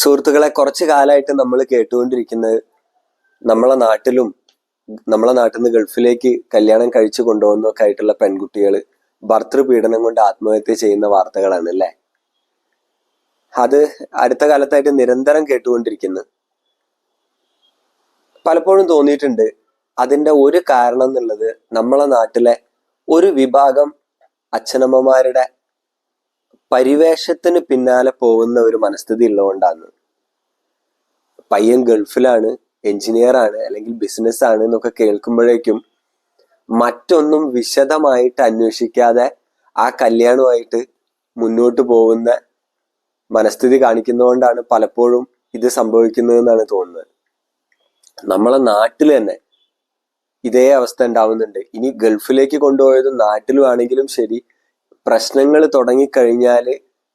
സുഹൃത്തുക്കളെ കുറച്ചു കാലമായിട്ട് നമ്മൾ കേട്ടുകൊണ്ടിരിക്കുന്നത് നമ്മളെ നാട്ടിലും നമ്മളെ നാട്ടിൽ നിന്ന് ഗൾഫിലേക്ക് കല്യാണം കഴിച്ചു കൊണ്ടുപോകുന്നൊക്കെ ആയിട്ടുള്ള പെൺകുട്ടികൾ ഭർത്തൃപീഡനം കൊണ്ട് ആത്മഹത്യ ചെയ്യുന്ന വാർത്തകളാണ് അല്ലേ? അത് അടുത്ത കാലത്തായിട്ട് നിരന്തരം കേട്ടുകൊണ്ടിരിക്കുന്നു. പലപ്പോഴും തോന്നിയിട്ടുണ്ട് അതിന്റെ ഒരു കാരണം എന്നുള്ളത് നമ്മളെ നാട്ടിലെ ഒരു വിഭാഗം അച്ഛനമ്മമാരുടെ പരിവേഷത്തിന് പിന്നാലെ പോകുന്ന ഒരു മനസ്ഥിതി ഉള്ളതുകൊണ്ടാണ്. പയ്യൻ ഗൾഫിലാണ് എഞ്ചിനീയർ ആണ് അല്ലെങ്കിൽ ബിസിനസ് ആണ് എന്നൊക്കെ കേൾക്കുമ്പോഴേക്കും മറ്റൊന്നും വിശദമായിട്ട് അന്വേഷിക്കാതെ ആ കല്യാണമായിട്ട് മുന്നോട്ട് പോകുന്ന മനസ്ഥിതി കാണിക്കുന്നതുകൊണ്ടാണ് പലപ്പോഴും ഇത് സംഭവിക്കുന്നതെന്നാണ് തോന്നുന്നത്. നമ്മളെ നാട്ടിൽ തന്നെ ഇതേ അവസ്ഥ ഉണ്ടാവുന്നുണ്ട്. ഇനി ഗൾഫിലേക്ക് കൊണ്ടുപോയതും നാട്ടിലുമാണെങ്കിലും ശരി പ്രശ്നങ്ങൾ തുടങ്ങിക്കഴിഞ്ഞാൽ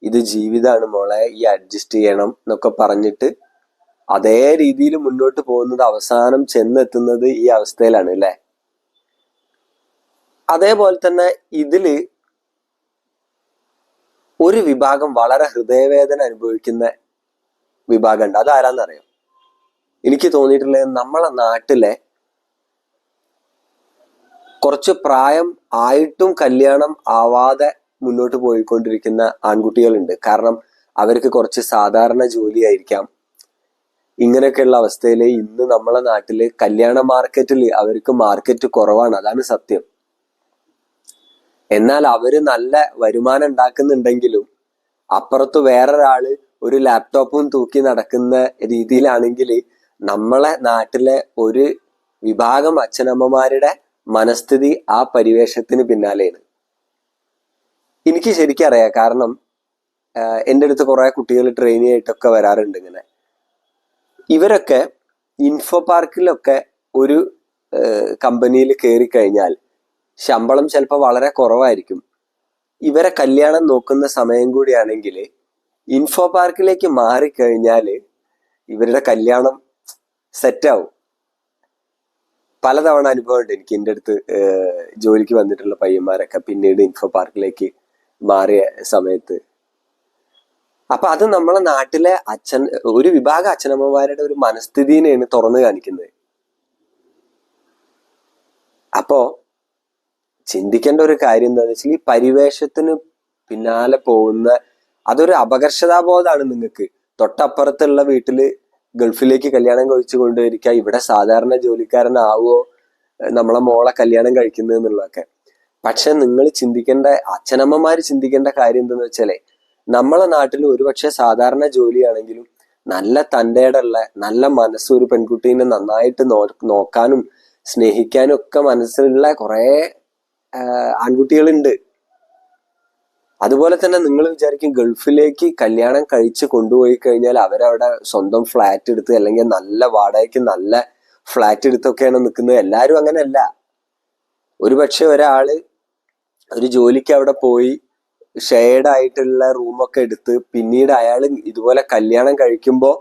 ഇത് ജീവിതമാണ് മോളെ ഈ അഡ്ജസ്റ്റ് ചെയ്യണം എന്നൊക്കെ പറഞ്ഞിട്ട് അതേ രീതിയിൽ മുന്നോട്ട് പോകുന്നത് അവസാനം ചെന്നെത്തുന്നത് ഈ അവസ്ഥയിലാണ് അല്ലേ? അതേപോലെ തന്നെ ഇതിൽ ഒരു വിഭാഗം വളരെ ഹൃദയവേദന അനുഭവിക്കുന്ന വിഭാഗമുണ്ട്. അതാരാന്നറിയാം? എനിക്ക് തോന്നിയിട്ടുള്ളത് നമ്മളെ നാട്ടിലെ കുറച്ച് പ്രായം ആയിട്ടും കല്യാണം ആവാതെ മുന്നോട്ട് പോയിക്കൊണ്ടിരിക്കുന്ന ആൺകുട്ടികളുണ്ട്. കാരണം അവർക്ക് കുറച്ച് സാധാരണ ജോലിയായിരിക്കാം. ഇങ്ങനെയൊക്കെയുള്ള അവസ്ഥയിൽ ഇന്ന് നമ്മളെ നാട്ടിൽ കല്യാണ മാർക്കറ്റിൽ അവർക്ക് മാർക്കറ്റ് കുറവാണ്. അതാണ് സത്യം. എന്നാൽ അവർ നല്ല വരുമാനം ഉണ്ടാക്കുന്നുണ്ടെങ്കിലും അപ്പുറത്ത് വേറൊരാൾ ഒരു ലാപ്ടോപ്പും തൂക്കി നടക്കുന്ന രീതിയിലാണെങ്കിൽ നമ്മളെ നാട്ടിലെ ഒരു വിഭാഗം അച്ഛനമ്മമാരുടെ മനസ്ഥിതി ആ പരിവേഷത്തിന് പിന്നാലെയാണ്. എനിക്ക് ശരിക്കും അറിയാം. കാരണം എന്റെ അടുത്ത് കുറേ കുട്ടികൾ ട്രെയിനി ആയിട്ടൊക്കെ വരാറുണ്ട് ഇങ്ങനെ. ഇവരൊക്കെ ഇൻഫോ പാർക്കിലൊക്കെ ഒരു കമ്പനിയിൽ കയറി കഴിഞ്ഞാൽ ശമ്പളം ചിലപ്പോൾ വളരെ കുറവായിരിക്കും. ഇവരെ കല്യാണം നോക്കുന്ന സമയം കൂടിയാണെങ്കിൽ ഇൻഫോ പാർക്കിലേക്ക് മാറിക്കഴിഞ്ഞാൽ ഇവരുടെ കല്യാണം സെറ്റാവും പലതവണ അനുഭവമുണ്ട് എനിക്ക് എന്റെ അടുത്ത് ജോലിക്ക് വന്നിട്ടുള്ള പയ്യന്മാരൊക്കെ പിന്നീട് ഇൻഫോ പാർക്കിലേക്ക് മാറിയ സമയത്ത്. അപ്പൊ അത് നമ്മളെ നാട്ടിലെ അച്ഛൻ ഒരു വിഭാഗം അച്ഛനമ്മമാരുടെ ഒരു മനസ്ഥിതിനെയാണ് തുറന്നു കാണിക്കുന്നത്. അപ്പോ ചിന്തിക്കേണ്ട ഒരു കാര്യം എന്താണെന്ന് വെച്ചാൽ ഈ പരിവേഷത്തിന് പിന്നാലെ പോകുന്ന അതൊരു അപകർഷതാബോധമാണ് നിങ്ങൾക്ക്. തൊട്ടപ്പുറത്തുള്ള വീട്ടിൽ ഗൾഫിലേക്ക് കല്യാണം കഴിച്ചു കൊണ്ടുവരിക ഇവിടെ സാധാരണ ജോലിക്കാരനാവോ നമ്മളെ മോളെ കല്യാണം കഴിക്കുന്നത് എന്നുള്ളതൊക്കെ. പക്ഷെ നിങ്ങൾ ചിന്തിക്കേണ്ട അച്ഛനമ്മമാര് ചിന്തിക്കേണ്ട കാര്യം എന്തെന്ന് വെച്ചാലേ നമ്മളെ നാട്ടിൽ ഒരുപക്ഷെ സാധാരണ ജോലിയാണെങ്കിലും നല്ല തന്റെടുള്ള നല്ല മനസ്സ് ഒരു പെൺകുട്ടീനെ നന്നായിട്ട് നോ നോക്കാനും സ്നേഹിക്കാനും ഒക്കെ മനസ്സിലുള്ള കുറേ ആൺകുട്ടികളുണ്ട്. അതുപോലെ തന്നെ നിങ്ങൾ വിചാരിക്കും ഗൾഫിലേക്ക് കല്യാണം കഴിച്ച് കൊണ്ടുപോയി കഴിഞ്ഞാൽ അവരവിടെ സ്വന്തം ഫ്ലാറ്റ് എടുത്ത് അല്ലെങ്കിൽ നല്ല വാടകയ്ക്ക് നല്ല ഫ്ലാറ്റ് എടുത്തൊക്കെയാണ് നിൽക്കുന്നത്. എല്ലാവരും അങ്ങനെയല്ല. ഒരുപക്ഷെ ഒരാൾ ഒരു ജോലിക്ക് അവിടെ പോയി ഷെയർഡ് ആയിട്ടുള്ള റൂമൊക്കെ എടുത്ത് പിന്നീട് അയാൾ ഇതുപോലെ കല്യാണം കഴിക്കുമ്പോൾ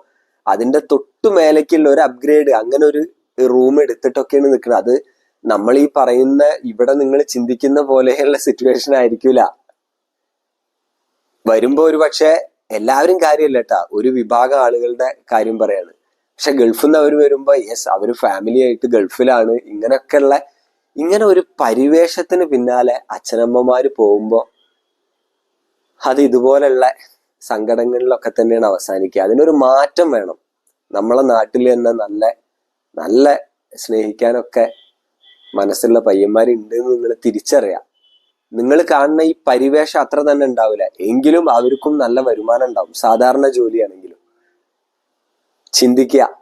അതിന്റെ തൊട്ടു മേലേക്കുള്ള ഒരു അപ്ഗ്രേഡ് അങ്ങനെ ഒരു റൂം എടുത്തിട്ടൊക്കെയാണ് നിൽക്കുന്നത് അത് നമ്മൾ ഈ പറയുന്ന ഇവിടെ നിങ്ങൾ ചിന്തിക്കുന്ന പോലെയുള്ള സിറ്റുവേഷൻ ആയിരിക്കില്ല വരുമ്പോൾ ഒരു പക്ഷെ എല്ലാവരും കാര്യമല്ല കേട്ടാ. ഒരു വിഭാഗം ആളുകളുടെ കാര്യം പറയാണ്. പക്ഷെ ഗൾഫിൽ നിന്ന് അവർ വരുമ്പോ യെസ് അവർ ഫാമിലി ആയിട്ട് ഗൾഫിലാണ്. ഇങ്ങനെയൊക്കെയുള്ള ഇങ്ങനെ ഒരു പരിവേഷത്തിന് പിന്നാലെ അച്ഛനമ്മമാര് പോകുമ്പോ അത് ഇതുപോലെയുള്ള സങ്കടങ്ങളിലൊക്കെ തന്നെയാണ് അവസാനിക്കുക. അതിനൊരു മാറ്റം വേണം. നമ്മളെ നാട്ടിൽ തന്നെ നല്ല നല്ല സ്നേഹിക്കാനൊക്കെ മനസ്സുള്ള പയ്യന്മാരുണ്ട് എന്ന് നിങ്ങൾ തിരിച്ചറിയാം. നിങ്ങൾ കാണുന്ന ഈ പരിവേഷം അത്ര തന്നെ ഉണ്ടാവില്ല. എങ്കിലും അവർക്കും നല്ല വരുമാനം ഉണ്ടാവും. സാധാരണ ജോലിയാണെങ്കിലും. ചിന്തിക്കുക.